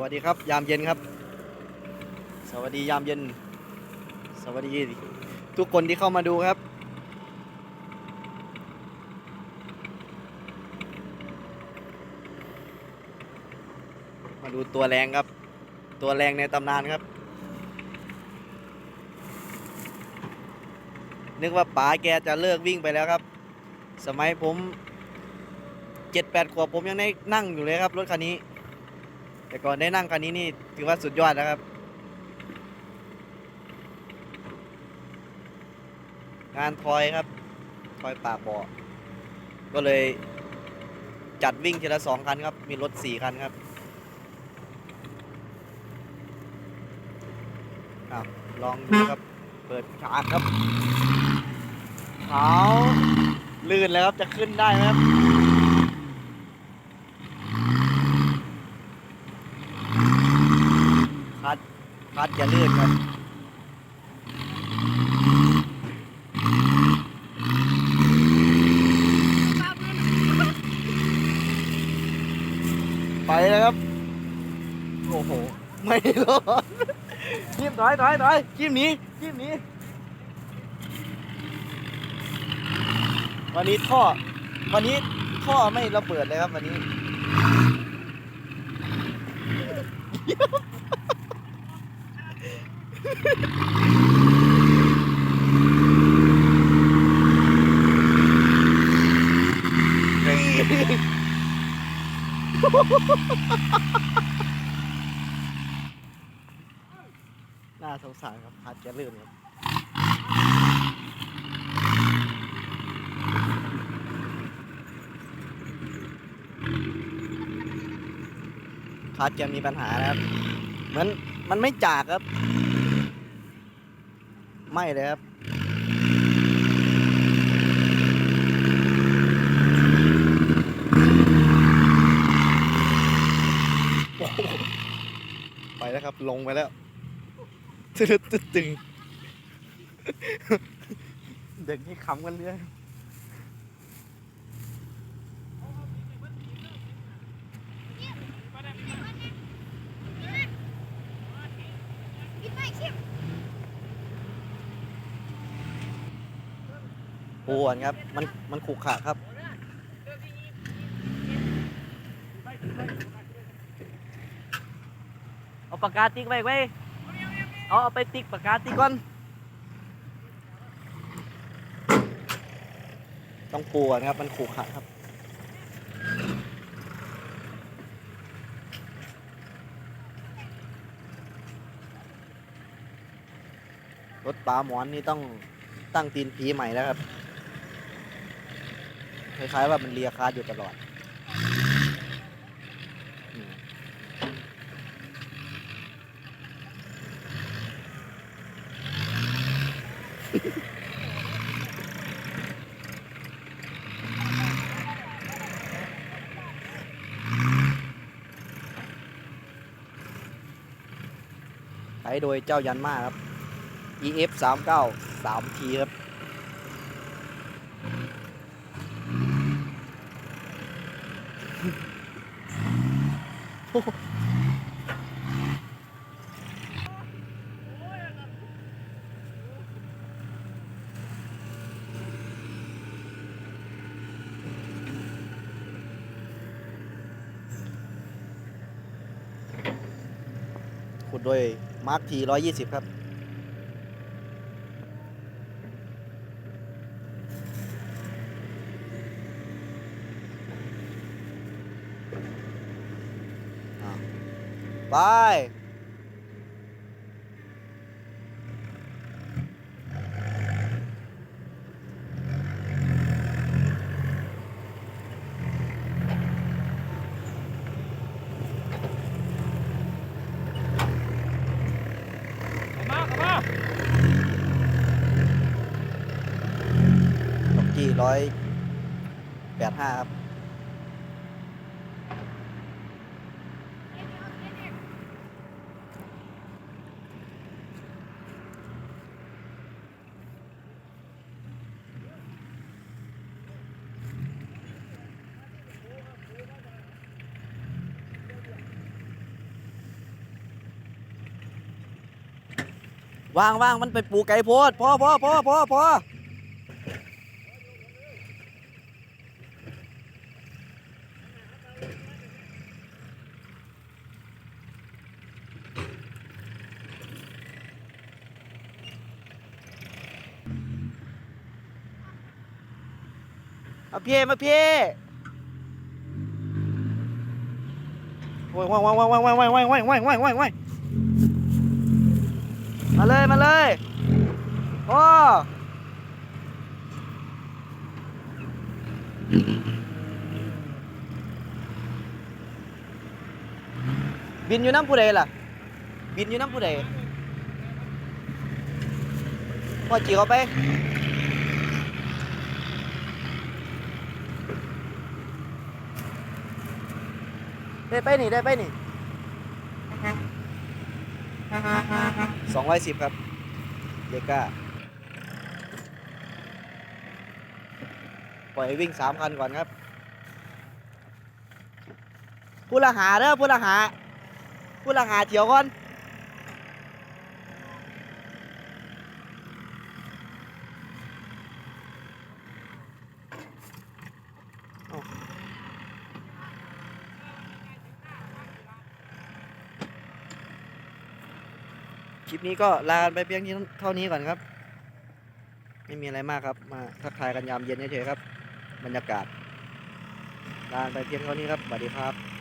วัสดีครับ ยามเย็นครับ สวัสดียามเย็น สวัสดีทุกคนที่เข้ามาดูครับ มาดูตัวแรงครับ ตัวแรงในตำนานครับ นึกว่าป๋าแกจะเลิกวิ่งไปแล้วครับ สมัยผมเจ็ดแปดขวบผมยังได้นั่งอยู่เลยครับ รถคันนี้ แต่ก่อนได้นั่งคันนี้นี่ถือว่าสุดยอดนะครับ งานทอยครับ ทอยปากบ่อก็เลยจัดวิ่งทีละสองคันครับ มีรถสี่คันครับอลองดูครับ เปิดฉากครับเขาลื่นแล้วครับ จะขึ้นได้ไหมครับ คัด อย่าลื่นครับไปแล้วครับ โอ้โห ไม่รอดจิ้มถอยถอยถอยจิ้มหนี้จิ้มหนี้วันนี้ท่อ วันนี้ท่อไม่ระเบิดเลยครับวันนี้ น่าสงสารครับพัดจะลื่นครับพัดจะมีปัญหานะครับ เหมือนมันไม่จากครับ ไม่เลยครับโอ้ไปแล้วครับ ลงไปแล้วตึ๊ดตึ๊ดตึงเด็กนี่ขำกันเรื่อย ปวดครับ มันมันขรุขระครับ เอาปากกาติ๊กไว้ไว้เอาเอาไปติ๊กปากกาติ๊กก่อน ต้องปูก่อนครับ มันขรุขระครับรถปลาหมอนนี่ต้องตั้งตีนผีใหม่แล้วครับ คล้ายๆว่ามันเลียคาดอยู่ตลอดใช้โดยเจ้ายันมาครับ EF 3 9 3 T ครับ ขุดโดยมาร์คที120ครับ ไปเข้ามาเข้ามาดอกกี้ร้อยแปดห้าครับ วางวางมันไปปลูกไก่โพดพอพอพอพอพอมาเพี้มาเพี้ยว้ายว้ายว้ายว้ายว้ายว้ายว้ายว้ายว้ายว้ยว้าย มาเลย มาเลยโอ้บินอยู่น้ำผู้ใดล่ะ บินอยู่น้ำผู้ใดพ่อจีเขาไปได้ไปนี่ได้ไปนี่ สองร้อยสิบครับเดก้าปล่อยวิ่งสามคันก่อนครับผู้ละหาเด้อผู้ละหาผู้ละหาเถียวก่อน ลิปนี้ก็ลานไปเพียงเท่านี้ก่อนครับ ไม่มีอะไรมากครับ มาทักทายกันยามเย็นเฉยๆครับ บรรยากาศลานไปเพียงเท่านี้ครับสวัสดีครับ